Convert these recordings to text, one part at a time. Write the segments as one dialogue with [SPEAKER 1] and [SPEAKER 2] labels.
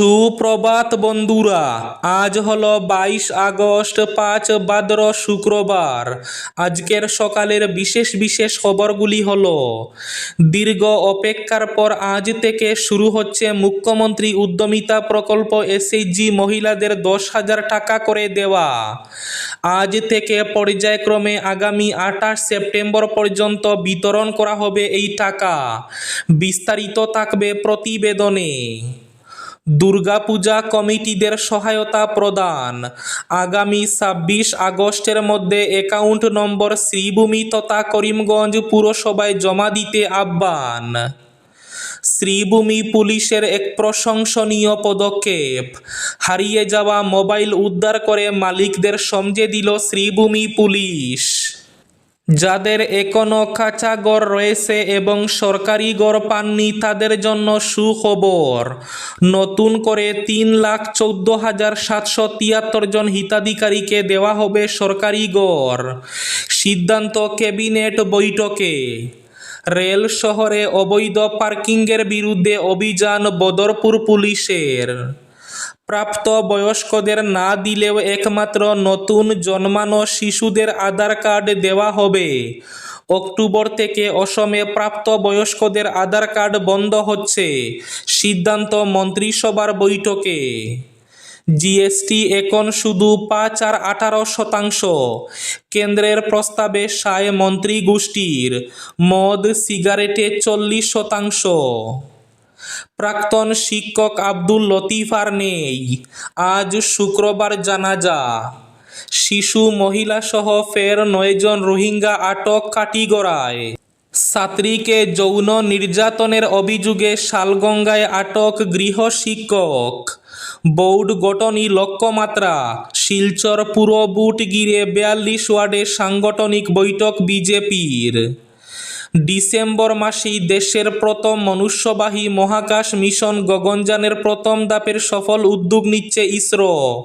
[SPEAKER 1] সুপ্রভাত বন্ধুরা, আজ হলো বাইশ আগস্ট, পাঁচ ভাদ্র শুক্রবার। আজকের সকালের বিশেষ বিশেষ খবরগুলি হল, দীর্ঘ অপেক্ষার পর আজ থেকে শুরু হচ্ছে মুখ্যমন্ত্রী উদ্যমিতা প্রকল্প এসএইচজি মহিলাদের দশ হাজার টাকা করে দেওয়া। আজ থেকে পর্যায়ক্রমে আগামী আঠাশ সেপ্টেম্বর পর্যন্ত বিতরণ করা হবে এই টাকা। বিস্তারিত থাকবে প্রতিবেদনে। দুর্গাপূজা কমিটিদের সহায়তা প্রদান। আগামী ছাব্বিশ আগস্টের মধ্যে অ্যাকাউন্ট নম্বর শ্রীভূমি তথা করিমগঞ্জ পুরসভায় জমা দিতে আহ্বান। শ্রীভূমি পুলিশের এক প্রশংসনীয় পদক্ষেপ। হারিয়ে যাওয়া মোবাইল উদ্ধার করে মালিকদের সমঝে দিল শ্রীভূমি পুলিশ। যাদের এখনও কাঁচা ঘর রয়েছে এবং সরকারি গড় পাননি, তাদের জন্য সুখবর। নতুন করে তিন লাখ চৌদ্দ হাজার সাতশো তিয়াত্তর জন হিতাধিকারীকে দেওয়া হবে সরকারি গড়। সিদ্ধান্ত ক্যাবিনেট বৈঠকে। রেল শহরে অবৈধ পার্কিংয়ের বিরুদ্ধে অভিযান বদরপুর পুলিশের। প্রাপ্ত বয়স্কদের না দিলেও একমাত্র নতুন জন্মানো শিশুদের আধার কার্ড দেওয়া হবে। অক্টোবর থেকে অসমে প্রাপ্ত বয়স্কদের আধার কার্ড বন্ধ হচ্ছে, সিদ্ধান্ত মন্ত্রিসভার বৈঠকে। জিএসটি এখন শুধু পাঁচ আর আঠারো শতাংশ। কেন্দ্রের প্রস্তাবে সায় মন্ত্রী গোষ্ঠীর, মদ, সিগারেটে চল্লিশ শতাংশ। প্রাক্তন শিক্ষক আব্দুল লতিফার নেই। আজ শুক্রবার জানাজা। শিশু মহিলা সহ ফের নয়জন রোহিঙ্গা আটক কাটিগড়ায় ছাত্রীকে যৌন নির্যাতনের অভিযোগে শালগঙ্গায় আটক গৃহ শিক্ষক। বোর্ড গঠনই লক্ষ্যমাত্রা। শিলচর পুর বুট গিরে বিয়াল্লিশ ওয়ার্ডে সাংগঠনিক বৈঠক বিজেপির। ডিসেম্বর মাসেই দেশের প্রথম মনুষ্যবাহী মহাকাশ মিশন গগনযানের প্রথম ধাপের সফল উদ্যোগ নিচ্ছে ইসরো।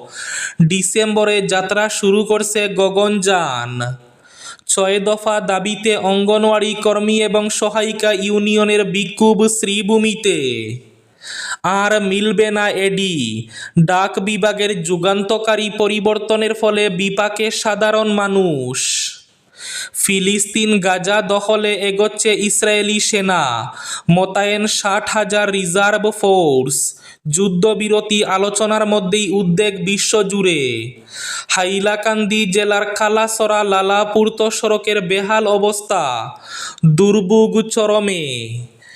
[SPEAKER 1] ডিসেম্বরে যাত্রা শুরু করছে গগনযান। ছয় দফা দাবিতে অঙ্গনওয়াড়ি কর্মী এবং সহায়িকা ইউনিয়নের বিক্ষোভ শ্রীভূমিতে। আর মিলবে না এডি। ডাক বিভাগের যুগান্তকারী পরিবর্তনের ফলে বিপাকে সাধারণ মানুষ। ফিলিস্তিন গাজা দখলে এগোচ্ছে ইসরায়েলি সেনা। মোতায়েন ষাট হাজার রিজার্ভ ফোর্স। যুদ্ধবিরতি আলোচনার মধ্যেই উদ্বেগ বিশ্বজুড়ে। হাইলাকান্দি জেলার কালাসরা লালাপুর্ত সড়কের বেহাল অবস্থা। দুর্ভোগ চরমে।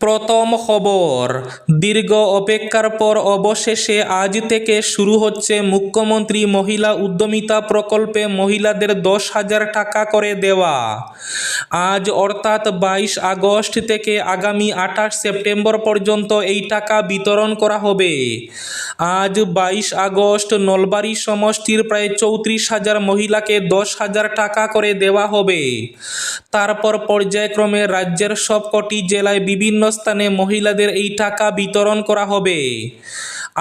[SPEAKER 1] প্রথম খবর, দীর্ঘ অপেক্ষার পর অবশেষে আজ থেকে শুরু হচ্ছে মুখ্যমন্ত্রী মহিলা উদ্যমিতা প্রকল্পে মহিলাদের দশ হাজার টাকা করে দেওয়া। আজ অর্থাৎ বাইশ আগস্ট থেকে আগামী আঠাশ সেপ্টেম্বর পর্যন্ত এই টাকা বিতরণ করা হবে। আজ বাইশ আগস্ট নলবাড়ি সমষ্টির প্রায় চৌত্রিশ হাজার মহিলাকে দশ হাজার টাকা করে দেওয়া হবে। তারপর পর্যায়ক্রমে রাজ্যের সবকটি জেলায় বিভিন্ন স্থানে মহিলাদের এই টাকা বিতরণ করা হবে।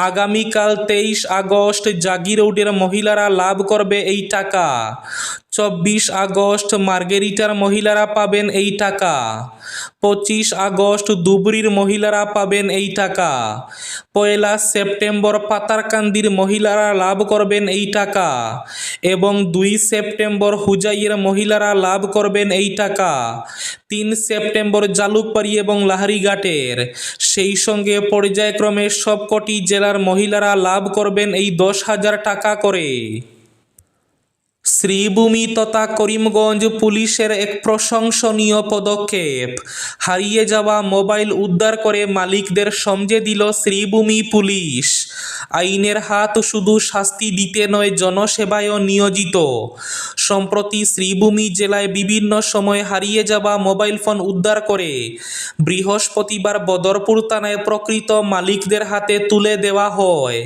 [SPEAKER 1] আগামীকাল তেইশ আগস্ট জাগি রোডের মহিলারা লাভ করবে এই টাকা। চব্বিশ আগস্ট মার্গেরিটার মহিলারা পাবেন এই টাকা। পঁচিশ আগস্ট ধুবড়ির মহিলারা পাবেন এই টাকা। পয়লা সেপ্টেম্বর পাতারকান্দির মহিলারা লাভ করবেন এই টাকা। এবং দুই সেপ্টেম্বর হুজাইয়ের মহিলারা লাভ করবেন এই টাকা। তিন সেপ্টেম্বর জালুকবাড়ি এবং লাহারিঘাটের। সেই সঙ্গে পর্যায়ক্রমে সবকটি জেলার মহিলারা লাভ করবেন এই দশ হাজার টাকা করে। শ্রীভূমি তথা করিমগঞ্জ পুলিশের এক প্রশংসনীয় পদক্ষেপ। হারিয়ে যাওয়া মোবাইল উদ্ধার করে মালিকদের সমঝে দিল শ্রীভূমি পুলিশ। আইনের হাত শুধু শাস্তি দিতে নয়, জনসেবায়ও নিয়োজিত। সম্প্রতি শ্রীভূমি জেলায় বিভিন্ন সময় হারিয়ে যাওয়া মোবাইল ফোন উদ্ধার করে বৃহস্পতিবার বদরপুর থানায় প্রকৃত মালিকদের হাতে তুলে দেওয়া হয়।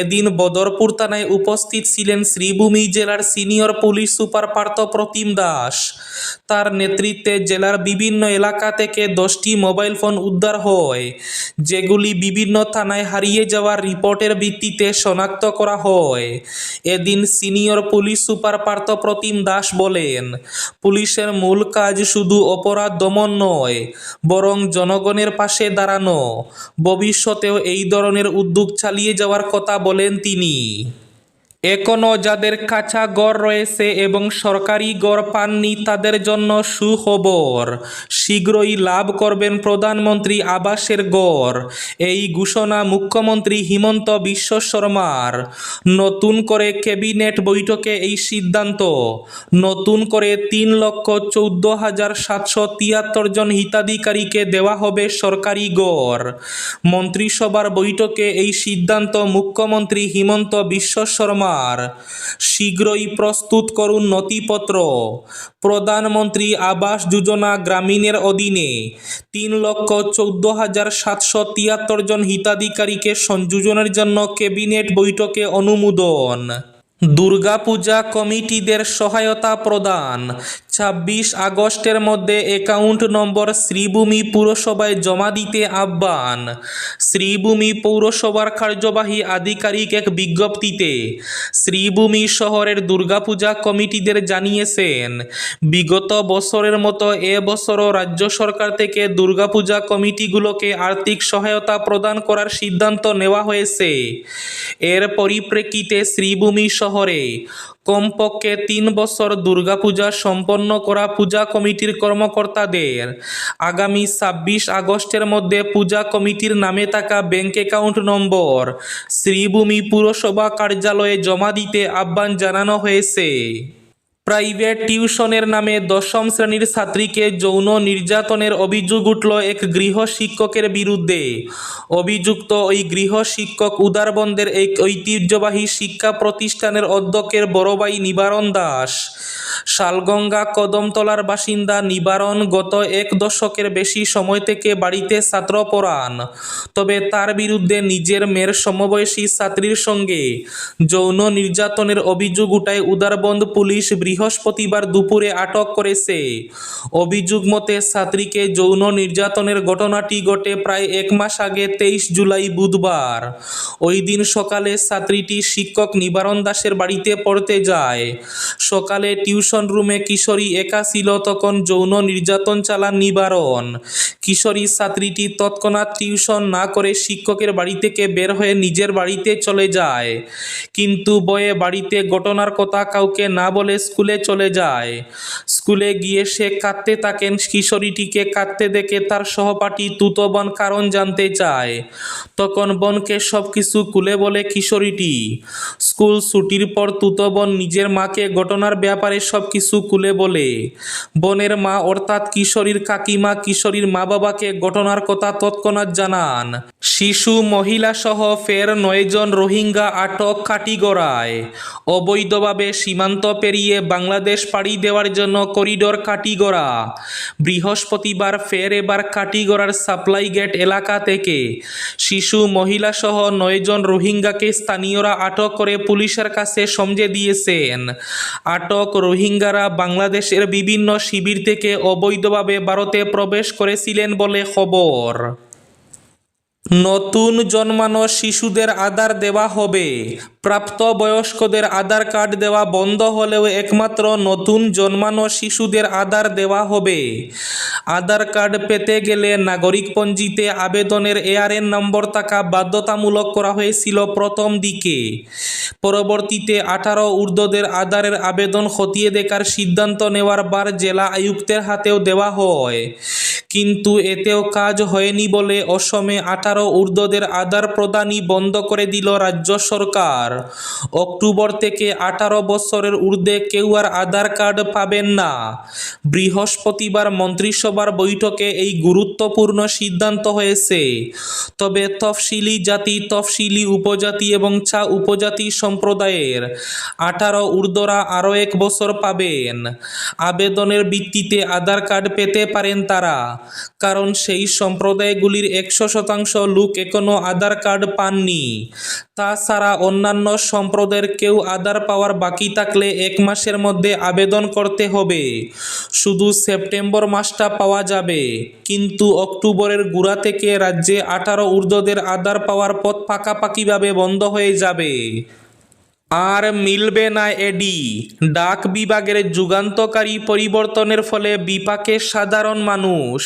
[SPEAKER 1] এদিন বদরপুর থানায় উপস্থিত ছিলেন শ্রীভূমি জেলার senior police super Partha Pratim Das. তার নেতৃত্বে জেলার বিভিন্ন এলাকা থেকে দশটি মোবাইল ফোন উদ্ধার হয়, যেগুলি বিভিন্ন থানায় হারিয়ে যাওয়ার রিপোর্টের ভিত্তিতে শনাক্ত করা হয়। এদিন senior police super Partha Pratim Das বলেন, পুলিশের মূল কাজ শুধু অপরাধ দমন নয়, বরং জনগণের পাশে দাঁড়ানো। ভবিষ্যতেও এই ধরনের উদ্যোগ চালিয়ে যাওয়ার কথা বলেন তিনি। এখনও যাদের কাঁচা গড় রয়েছে এবং সরকারি গড় পাননি তাদের জন্য সুখবর। শীঘ্রই লাভ করবেন প্রধানমন্ত্রী আবাসের গড়। এই ঘোষণা মুখ্যমন্ত্রী হিমন্ত বিশ্ব শর্মার। নতুন করে ক্যাবিনেট বৈঠকে এই সিদ্ধান্ত। নতুন করে তিন লক্ষ চৌদ্দ হাজার সাতশো তিয়াত্তর জন হিতাধিকারীকে দেওয়া হবে সরকারি গড়। মন্ত্রিসভার বৈঠকে এই সিদ্ধান্ত মুখ্যমন্ত্রী হিমন্ত বিশ্ব শর্মার শীঘ্রই প্রস্তুত করুন নথিপত্র। প্রধানমন্ত্রী আবাস যোজনা গ্রামীণের অধীনে তিন লক্ষ চৌদ্দ হাজার সাতশো তিয়াত্তর জন হিতাধিকারীকে সংযোজনের জন্য ক্যাবিনেট বৈঠকে অনুমোদন। দুর্গাপূজা কমিটিদের সহায়তা প্রদান। ছাব্বিশ আগস্টের মধ্যে অ্যাকাউন্ট নম্বর শ্রীভূমি পুরসভায় জমা দিতে আহ্বান। শ্রীভূমি পৌরসভার কার্যবাহী আধিকারিক এক বিজ্ঞপ্তিতে শ্রীভূমি শহরের দুর্গাপূজা কমিটিদের জানিয়েছেন, বিগত বছরের মতো এ বছরও রাজ্য সরকার থেকে দুর্গাপূজা কমিটিগুলোকে আর্থিক সহায়তা প্রদান করার সিদ্ধান্ত নেওয়া হয়েছে। এর পরিপ্রেক্ষিতে শ্রীভূমি শহরে কমপক্ষে তিন বছর দুর্গাপূজা সম্পন্ন করা পূজা কমিটির কর্মকর্তাদের আগামী ছাব্বিশ আগস্টের মধ্যে পূজা কমিটির নামে থাকা ব্যাংক অ্যাকাউন্ট নম্বর শ্রীভূমি পুরসভা কার্যালয়ে জমা দিতে আহ্বান জানানো হয়েছে। প্রাইভেট টিউশনের নামে দশম শ্রেণির ছাত্রীকে যৌন নির্যাতনের অভিযোগ উঠল এক গৃহ শিক্ষকের বিরুদ্ধে। অভিযুক্ত ওই গৃহ শিক্ষক উদারবন্দের এক ঐতিহ্যবাহী শিক্ষা প্রতিষ্ঠানের অধ্যক্ষের বড়বাই নিবারণ দাস। শালগঙ্গা কদমতলার বাসিন্দা নিবারণ গত এক দশকের বেশি সময় থেকে বাড়িতে ছাত্র পড়ান তবে তার বিরুদ্ধে নিজের মেয়ের সমবয়সী ছাত্রীর সঙ্গে যৌন নির্যাতনের অভিযোগ উঠায় উদারবন্দ পুলিশ বৃহস্পতিবার দুপুরে আটক করেছে। অভিযোগ মতে, ছাত্রীকে যৌন নির্যাতনের ঘটনাটি ঘটে প্রায় এক মাস আগে, তেইশ জুলাই বুধবার। ওই দিন সকালে ছাত্রীটি শিক্ষক নিবারণ দাসের বাড়িতে পড়তে যায়। সকালে টিউশন রুমে কিশোরী একা ছিল তখন যৌন নির্যাতন চালান নিবারণ। কিশোরী ছাত্রীটি তৎক্ষণাৎ টিউশন না করে শিক্ষকের বাড়ি থেকে বের হয়ে নিজের বাড়িতে চলে যায়। কিন্তু বয়ে বাড়িতে ঘটনার কথা কাউকে না বলে স্কুলে চলে যায়। স্কুলে গিয়ে সে কাঁদতে থাকেন, কিশোরীটিকে কাঁদতে দেখে তার সহপাঠী তুতবন কারণ জানতে চায়। তখন বনকে সব কিছু খুলে বলে কিশোরীটি, স্কুল ছুটির পর তুতবন নিজের মাকে ঘটনার ব্যাপারে সব কিছু কুলে বলে, বনের মা অর্থাৎ কিশোরীর কাকিমা, কিশোরীর মা বাবাকে ঘটনার কথা তৎক্ষণাৎ জানান। শিশু, মহিলা সহ ফের নয়জন রোহিঙ্গা আটক কাটিগড়ায়। অবৈধভাবে সীমান্ত পেরিয়ে বাংলাদেশ পাড়ি দেওয়ার জন্য করিডোর কাটিগড়া। বৃহস্পতিবার ফের এবার কাটিগড়ার সাপ্লাই গেট এলাকা থেকে। শিশু, মহিলা সহ নয়জন রোহিঙ্গাকে স্থানীয়রা আটক করে পুলিশের কাছে সমঝে দিয়েছেন। আটক রোহিঙ্গারা বাংলাদেশের বিভিন্ন শিবির থেকে অবৈধভাবে ভারতে প্রবেশ করেছিলেন বলে খবর। নতুন জন্মানো শিশুদের আধার দেওয়া হবে। প্রাপ্তবয়স্কদের আধার কার্ড দেওয়া বন্ধ হলেও একমাত্র নতুন জন্মানো শিশুদের আধার দেওয়া হবে। আধার কার্ড পেতে গেলে নাগরিকপঞ্জিতে আবেদনের এআরএন নম্বর থাকা বাধ্যতামূলক করা হয়েছিল প্রথম দিকে। পরবর্তীতে আঠারো ঊর্ধ্বদের আধারের আবেদন খতিয়ে দেখার সিদ্ধান্ত নেওয়ার বার জেলা আয়ুক্তের হাতেও দেওয়া হয়। কিন্তু এতেও কাজ হয়নি বলে অসমে আঠারো ঊর্ধ্বদের আধার প্রদানই বন্ধ করে দিল রাজ্য সরকার। অক্টোবর থেকে আঠারো বছরের ঊর্ধ্বে কেউ আর আধার কার্ড পাবেন না। বৃহস্পতিবার মন্ত্রিসভার বৈঠকে এই গুরুত্বপূর্ণ সিদ্ধান্ত হয়েছে। তবে তফসিলি জাতি, তফসিলি উপজাতি এবং চা উপজাতি সম্প্রদায়ের আঠারো ঊর্ধ্বরা আরও এক বছর পাবেন। আবেদনের ভিত্তিতে আধার কার্ড পেতে পারেন তারা। কারণ সেই সম্প্রদায়গুলির একশো শতাংশ লোক এখনও আধার কার্ড পাননি। তাছাড়া অন্যান্য সম্প্রদায়ের কেউ আধার পাওয়ার বাকি থাকলে এক মাসের মধ্যে আবেদন করতে হবে। শুধু সেপ্টেম্বর মাসটা পাওয়া যাবে। কিন্তু অক্টোবরের গোড়া থেকে রাজ্যে আঠারো ঊর্ধ্বদের আধার পাওয়ার পথ পাকাপাকিভাবে বন্ধ হয়ে যাবে। আর মিলবে না এডি। ডাক বিভাগের যুগান্তকারী পরিবর্তনের ফলে বিপাকে সাধারণ মানুষ।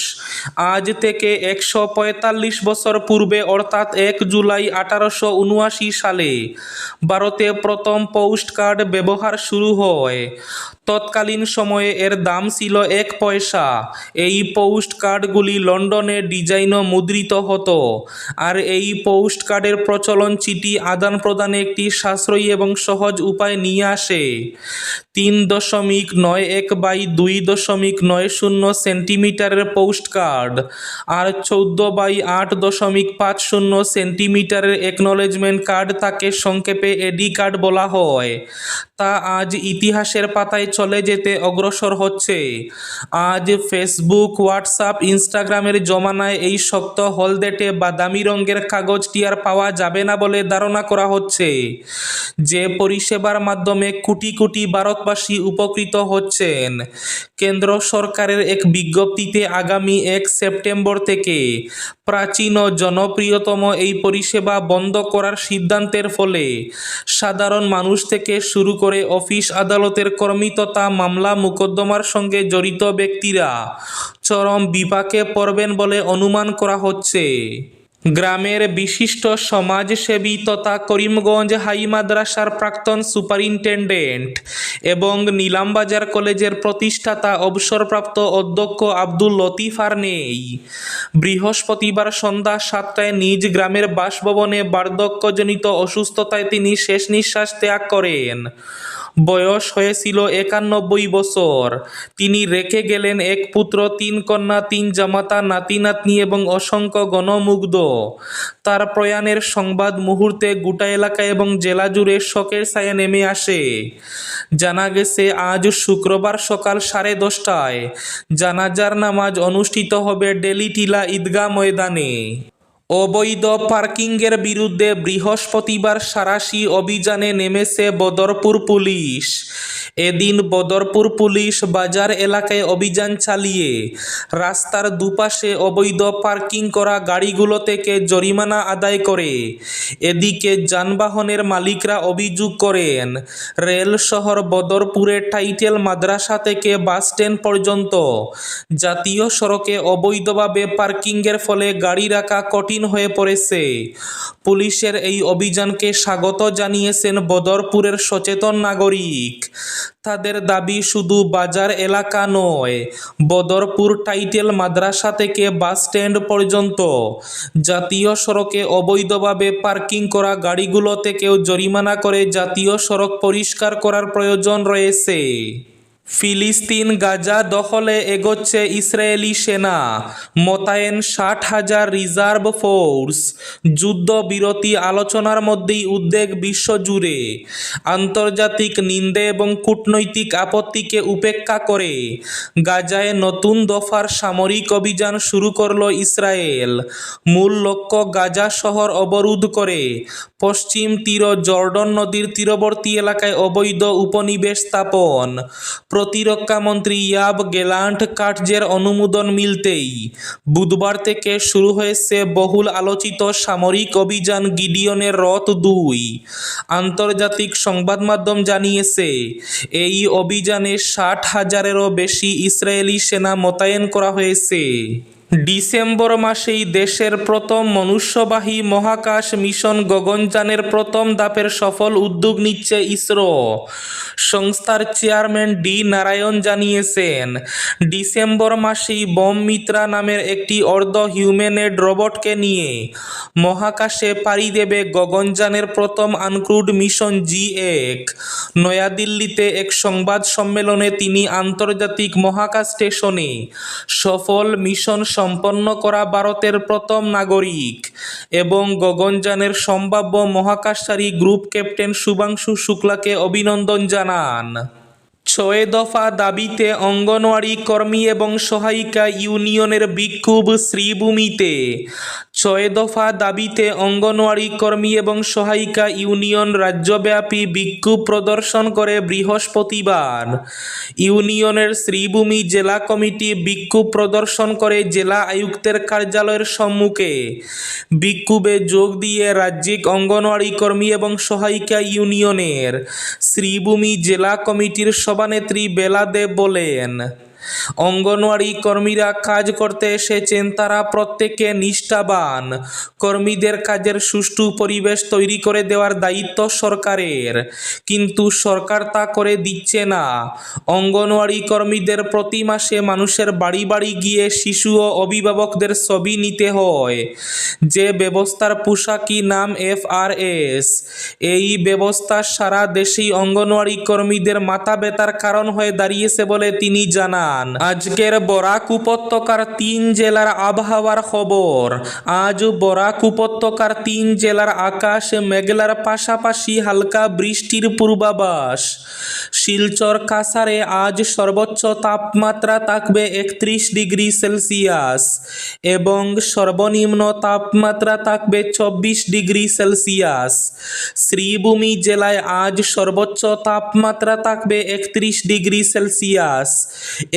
[SPEAKER 1] আজ থেকে একশো পঁয়তাল্লিশ বছর পূর্বে, অর্থাৎ এক জুলাই আঠারোশো উনআশি সালে, ভারতে প্রথম পোস্ট কার্ড ব্যবহার শুরু হয়। তৎকালীন সময়ে এর দাম ছিল এক পয়সা। এই পোস্ট কার্ডগুলি লন্ডনে ডিজাইন ও মুদ্রিত হতো। আর এই পোস্ট কার্ডের প্রচলন চিঠি আদান প্রদানে একটি সাশ্রয়ী এবং সহজ উপায় নিয়ে আসে। তিন দশমিক নয় এক বাই দুই দশমিক নয় শূন্য সেন্টিমিটারের পোস্ট কার্ড আর চৌদ্দ বাই আট দশমিক পাঁচ শূন্য সেন্টিমিটারের একনলেজমেন্ট কার্ড তাকে সংক্ষেপে এডি কার্ড বলা হয়। তা আজ ইতিহাসের পাতায় চলে যেতে অগ্রসর হচ্ছে। আজ ফেসবুক হোয়াটসঅ্যাপ ইনস্টাগ্রামের জমানায় এই শক্ত হলদেটে বাদামি রঙের কাগজটি আর পাওয়া যাবে না বলে ধারণা করা হচ্ছে। যে পরিষেবার মাধ্যমে কোটি কোটি ভারতবাসী উপকৃত হচ্ছেন, কেন্দ্র সরকারের এক বিজ্ঞপ্তিতে আগামী এক সেপ্টেম্বর থেকে প্রাচীন ও জনপ্রিয়তম এই পরিষেবা বন্ধ করার সিদ্ধান্তের ফলে সাধারণ মানুষ থেকে শুরু করে অফিস আদালতের কর্মী তথা মামলা মোকদ্দমার সঙ্গে জড়িত ব্যক্তিরা। চরম বিপাকে পড়বেন বলে অনুমান করা হচ্ছে। গ্রামের বিশিষ্ট সমাজসেবী তথা করিমগঞ্জ হাই মাদ্রাসার প্রাক্তন সুপারিনটেন্ডেন্ট এবং নীলামবাজার কলেজের প্রতিষ্ঠাতা অবসরপ্রাপ্ত অধ্যক্ষ আব্দুল লতিফ আর নেই। বৃহস্পতিবার সন্ধ্যা সাতটায় নিজ গ্রামের বাসভবনে বার্ধক্যজনিত অসুস্থতায় তিনি শেষ নিঃশ্বাস ত্যাগ করেন। বয়স হয়েছিল একানব্বই বছর। তিনি রেখে গেলেন এক পুত্র, তিন কন্যা, তিন জামাতা, নাতি, নাতনি এবং অসংখ্য গণমুগ্ধ। তার প্রয়াণের সংবাদ মুহূর্তে গোটা এলাকা এবং জেলা জুড়ে শোকের ছায়া নেমে আসে। জানা গেছে, আজ শুক্রবার সকাল সাড়ে দশটায় জানাজার নামাজ অনুষ্ঠিত হবে ডেলিটিলা ঈদগাহ ময়দানে। অবৈধ পার্কিংয়ের বিরুদ্ধে বৃহস্পতিবার সারাশি অভিযানে নেমেছে বদরপুর পুলিশ। এদিন বদরপুর পুলিশ বাজার এলাকায় অভিযান চালিয়ে রাস্তার দুপাশে অবৈধ পার্কিং করা গাড়িগুলো থেকে জরিমানা আদায় করে। এদিকে যানবাহনের মালিকরা অভিযোগ করেন, রেল শহর বদরপুরের টাইটেল মাদ্রাসা থেকে বাস স্ট্যান্ড পর্যন্ত জাতীয় সড়কে অবৈধভাবে পার্কিংয়ের ফলে গাড়ি রাখা কঠিন হয়ে পড়েছে। পুলিশের এই অভিযানকে স্বাগত জানিয়েছেন বদরপুরের সচেতন নাগরিক। তাদের দাবি শুধু বাজার এলাকা নয়, বদরপুর টাইটেল মাদ্রাসা থেকে বাস স্ট্যান্ড পর্যন্ত। জাতীয় সড়কে অবৈধভাবে পার্কিং করা গাড়িগুলো থেকেও জরিমানা করে জাতীয় সড়ক পরিষ্কার করার প্রয়োজন রয়েছে। ফিলিস্তিন গাজা দখলে এগোচ্ছে ইসরায়েলি সেনা। মোতায়েন ষাট হাজার রিজার্ভ ফোর্স। যুদ্ধবিরতি আলোচনার মধ্যেই উদ্বেগ বিশ্বজুড়ে। আন্তর্জাতিক নিন্দে এবং কূটনৈতিক আপত্তিকে উপেক্ষা করে। গাজায় নতুন দফার সামরিক অভিযান শুরু করল ইসরায়েল। মূল লক্ষ্য গাজা শহর অবরোধ করে। পশ্চিম তীর জর্ডন নদীর তীরবর্তী এলাকায় অবৈধ উপনিবেশ স্থাপন। প্রতিরক্ষামন্ত্রী ইয়াব গেলান্ট কার্যের অনুমোদন মিলতেই বুধবার থেকে শুরু হয়েছে বহুল আলোচিত সামরিক অভিযান গিডিয়নের রথ দুই। আন্তর্জাতিক সংবাদ মাধ্যম জানিয়েছে, এই অভিযানে ষাট হাজারেরও বেশি ইসরায়েলি সেনা মোতায়েন করা হয়েছে। ডিসেম্বর মাসেই দেশের প্রথম মনুষ্যবাহী মহাকাশ মিশন গগনযানের প্রথম ধাপের সফল উদ্যোগ নিচ্ছে ইসরো। সংস্থার চেয়ারম্যান ডি নারায়ণ জানিয়েছেন, ডিসেম্বর মাসেই বম মিত্রা নামের একটি অর্ধ হিউম্যানেড রোবটকে নিয়ে মহাকাশে পাড়ি দেবে গগনযানের প্রথম আনক্রুড মিশন জি এক। নয়াদিল্লিতে এক সংবাদ সম্মেলনে তিনি আন্তর্জাতিক মহাকাশ স্টেশনে সফল মিশন সম্পন্ন করা ভারতের প্রথম নাগরিক এবং গগনযানের সম্ভাব্য মহাকাশচারী গ্রুপ ক্যাপ্টেন শুভাংশু শুক্লাকে অভিনন্দন জানান। ছয় দফা দাবিতে অঙ্গনওয়াড়ি কর্মী এবং সহায়িকা ইউনিয়নের বিক্ষোভ শ্রীভূমিতে। ছয় দফা দাবিতে অঙ্গনওয়াড়ি কর্মী এবং সহায়িকা ইউনিয়ন রাজ্যব্যাপী বিক্ষোভ প্রদর্শন করে বৃহস্পতিবার। ইউনিয়নের শ্রীভূমি জেলা কমিটি বিক্ষোভ প্রদর্শন করে জেলা আয়ুক্তের কার্যালয়ের সম্মুখে। বিক্ষোভে যোগ দিয়ে রাজ্যিক অঙ্গনওয়াড়ি কর্মী এবং সহায়িকা ইউনিয়নের শ্রীভূমি জেলা কমিটির সভানেত্রী বেলা দেব বলেন অঙ্গনওয়াড়ি কর্মীরা কাজ করতে এসেছেন তারা প্রত্যেকে নিষ্ঠাবান। কর্মীদের কাজের সুষ্ঠু পরিবেশ তৈরি করে দেওয়ার দায়িত্ব সরকারের। কিন্তু সরকার তা করে দিচ্ছে না। অঙ্গনওয়াড়ি কর্মীদের প্রতি মাসে মানুষের বাড়ি বাড়ি গিয়ে শিশু ও অভিভাবকদের ছবি নিতে হয়। যে ব্যবস্থার পোশাকি নাম এফ আর এস এই ব্যবস্থা সারা দেশেই অঙ্গনওয়াড়ি কর্মীদের মাথা ব্যথার কারণ হয়ে দাঁড়িয়েছে বলে তিনি জানান। আজকের বরাক উপত্যকার তিন জেলার আবহাওয়ার খবর। আজ বরাক উপত্যকার তিন জেলার আকাশ মেঘলার পাশাপাশি হালকা বৃষ্টির পূর্বাভাস। শিলচর কাসারে আজ সর্বোচ্চ তাপমাত্রা থাকবে একত্রিশ ডিগ্রি সেলসিয়াস এবং সর্বনিম্ন তাপমাত্রা থাকবে চব্বিশ ডিগ্রি সেলসিয়াস। শ্রীভূমি জেলায় আজ সর্বোচ্চ তাপমাত্রা থাকবে একত্রিশ ডিগ্রি সেলসিয়াস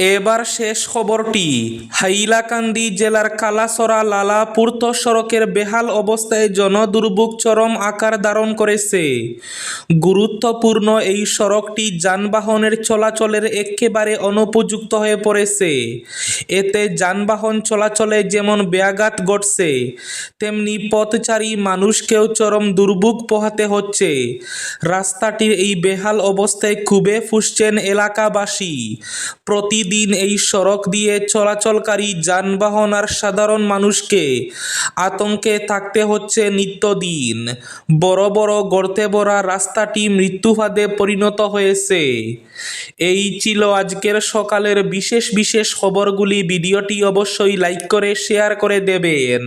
[SPEAKER 1] এবার শেষ খবরটি। হাইলাকান্দি জেলার কালাসরা লালা পূর্ত সড়কের বেহাল অবস্থায় জনদুর্ভোগ চরম আকার ধারণ করেছে। গুরুত্বপূর্ণ এই সড়কটি যানবাহনের চলাচলের একেবারে অনুপযুক্ত হয়ে পড়েছে। এতে যানবাহন চলাচলে যেমন ব্যাঘাত ঘটছে, তেমনি পথচারী মানুষকেও চরম দুর্ভোগ পোহাতে হচ্ছে। রাস্তাটির এই বেহাল অবস্থায় খুবই ফুসছেন এলাকাবাসী। প্রতিদিন এই সড়ক দিয়ে চলাচলকারী যানবাহন আর সাধারণ মানুষকে আতঙ্কে থাকতে হচ্ছে নিত্যদিন। বড় বড় গর্তে ভরা রাস্তাটি মৃত্যুফাদে পরিণত হয়েছে। এই ছিল আজকের সকালের বিশেষ বিশেষ খবরগুলি। ভিডিওটি অবশ্যই লাইক করে, শেয়ার করে দেবেন।